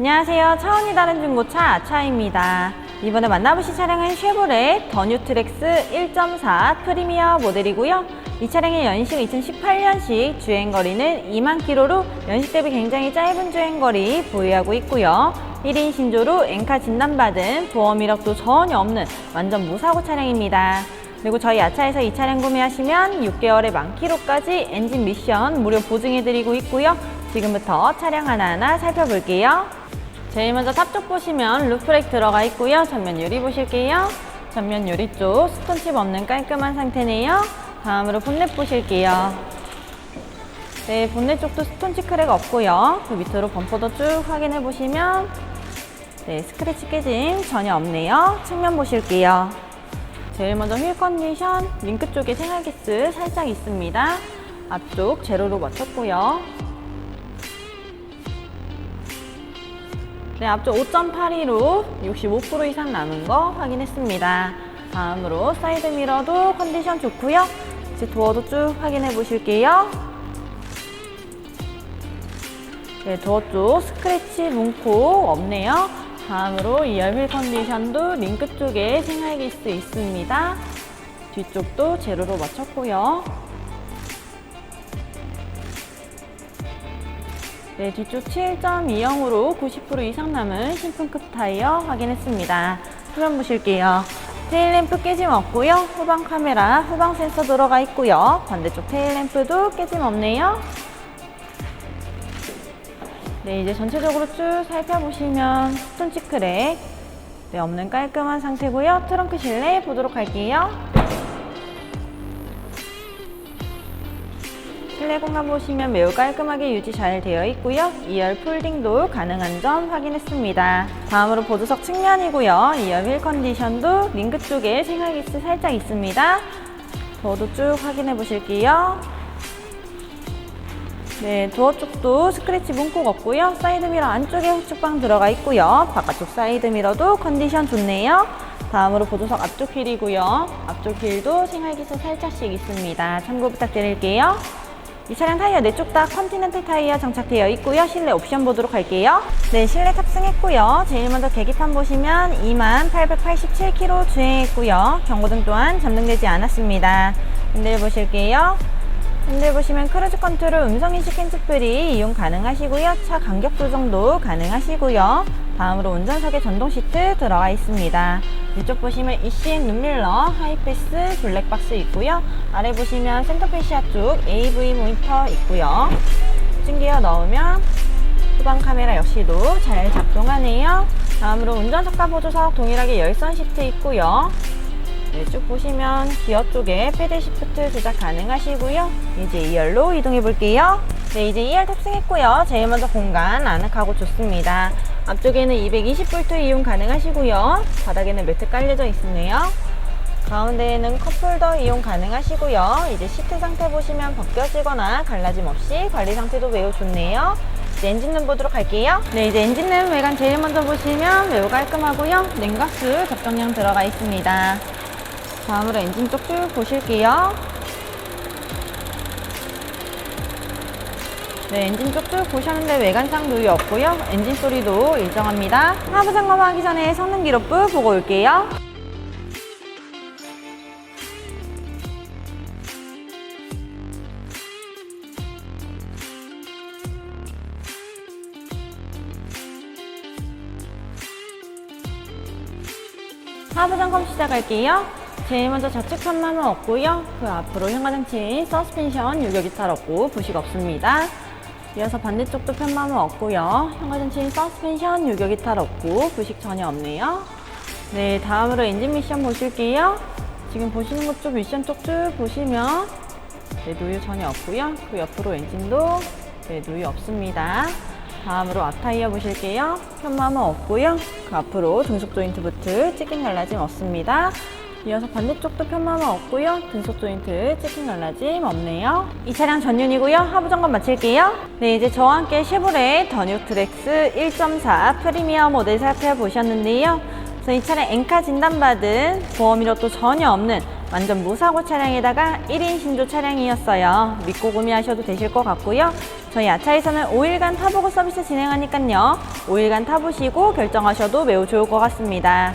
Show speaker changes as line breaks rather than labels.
안녕하세요. 차원이 다른 중고차 아차입니다. 이번에 만나보실 차량은 쉐보레 더 뉴트렉스 1.4 프리미어 모델이고요. 이 차량의 연식 2018년식 주행거리는 2만 킬로로 연식 대비 굉장히 짧은 주행거리 보유하고 있고요. 1인 신조로 엔카 진단받은 보험 이력도 전혀 없는 완전 무사고 차량입니다. 그리고 저희 아차에서 이 차량 구매하시면 6개월의 만 킬로까지 엔진 미션 무료 보증해드리고 있고요. 지금부터 차량 하나하나 살펴볼게요. 제일 먼저 탑쪽 보시면 루프렉 들어가 있고요. 전면 유리 보실게요. 전면 유리 쪽 스톤칩 없는 깔끔한 상태네요. 다음으로 본넷 보실게요. 네, 본넷 쪽도 스톤칩 크랙 없고요. 그 밑으로 범퍼도 쭉 확인해 보시면 네, 스크래치 깨짐 전혀 없네요. 측면 보실게요. 제일 먼저 휠 컨디션 링크 쪽에 생활기스 살짝 있습니다. 앞쪽 제로로 맞췄고요. 네, 앞쪽 5.82로 65% 이상 남은 거 확인했습니다. 다음으로 사이드 미러도 컨디션 좋고요. 이제 도어도 쭉 확인해 보실게요. 네, 도어 쪽 스크래치 문콕 없네요. 다음으로 2열 휠 컨디션도 링크 쪽에 생활기스 있습니다. 뒤쪽도 제로로 맞췄고요. 네, 뒤쪽 7.20으로 90% 이상 남은 신품급 타이어 확인했습니다. 후면 보실게요. 테일램프 깨짐 없고요. 후방 카메라, 후방 센서 들어가 있고요. 반대쪽 테일램프도 깨짐 없네요. 네, 이제 전체적으로 쭉 살펴보시면 스톤치 크랙 네, 없는 깔끔한 상태고요. 트렁크 실내 보도록 할게요. 실내 공간 보시면 매우 깔끔하게 유지 잘 되어 있고요. 2열 폴딩도 가능한 점 확인했습니다. 다음으로 보조석 측면이고요. 2열 휠 컨디션도 링크 쪽에 생활기스 살짝 있습니다. 도어도 쭉 확인해 보실게요. 네, 도어 쪽도 스크래치 문콕 없고요. 사이드 미러 안쪽에 후측방 들어가 있고요. 바깥쪽 사이드 미러도 컨디션 좋네요. 다음으로 보조석 앞쪽 휠이고요. 앞쪽 휠도 생활기스 살짝씩 있습니다. 참고 부탁드릴게요. 이 차량 타이어 네 쪽 다 컨티넨탈 타이어 장착되어 있고요. 실내 옵션 보도록 할게요. 네, 실내 탑승했고요. 제일 먼저 계기판 보시면 2887km 주행했고요. 경고등 또한 점등되지 않았습니다. 핸들 보실게요. 핸들 보시면 크루즈 컨트롤 음성인식 핸즈프리 이용 가능하시고요. 차 간격 조정도 가능하시고요. 다음으로 운전석에 전동 시트 들어가 있습니다. 이쪽 보시면 ECN 룸밀러, 하이패스, 블랙박스 있고요. 아래 보시면 센터페시아 쪽 AV 모니터 있고요. 찡기어 넣으면 후방 카메라 역시도 잘 작동하네요. 다음으로 운전석과 보조석 동일하게 열선 시트 있고요. 네, 쭉 보시면 기어 쪽에 패드 시프트 조작 가능하시고요. 이제 2열로 이동해 볼게요. 네, 이제 2열 탑승했고요. 제일 먼저 공간 아늑하고 좋습니다. 앞쪽에는 220V 이용 가능하시고요. 바닥에는 매트 깔려져 있네요. 가운데에는 컵홀더 이용 가능하시고요. 이제 시트 상태 보시면 벗겨지거나 갈라짐 없이 관리 상태도 매우 좋네요. 엔진룸 보도록 할게요. 네, 이제 엔진룸 외관 제일 먼저 보시면 매우 깔끔하고요. 냉각수 적정량 들어가 있습니다. 다음으로 엔진 쪽 쭉 보실게요. 네, 엔진 쪽쭉 보셨는데 외관상 누이 없고요. 엔진 소리도 일정합니다. 하부 점검하기 전에 성능 기록부 보고 올게요. 하부 점검 시작할게요. 제일 먼저 좌측 편만은 없고요. 그 앞으로 현관장치 서스펜션 유격 이탈 없고 부식 없습니다. 이어서 반대쪽도 편만은 없고요. 현관장치 서스펜션 유격 이탈 없고 부식 전혀 없네요. 네, 다음으로 엔진 미션 보실게요. 지금 보시는 것 쪽 미션 쪽 쭉 보시면 네, 누유 전혀 없고요. 그 옆으로 엔진도 네, 누유 없습니다. 다음으로 앞타이어 보실게요. 편마모 없고요. 그 앞으로 등속 조인트 부트 찢긴 갈라짐 없습니다. 이어서 반대쪽도 편마모 없고요. 등속 조인트 찢긴 갈라짐 없네요. 이 차량 전륜이고요. 하부 점검 마칠게요. 네, 이제 저와 함께 쉐보레 더 뉴트렉스 1.4 프리미어 모델 살펴보셨는데요. 이 차량 엔카 진단받은 보험 이력도 전혀 없는 완전 무사고 차량에다가 1인 신조 차량이었어요. 믿고 구매하셔도 되실 것 같고요. 저희 아차에서는 5일간 타보고 서비스 진행하니까요. 5일간 타보시고 결정하셔도 매우 좋을 것 같습니다.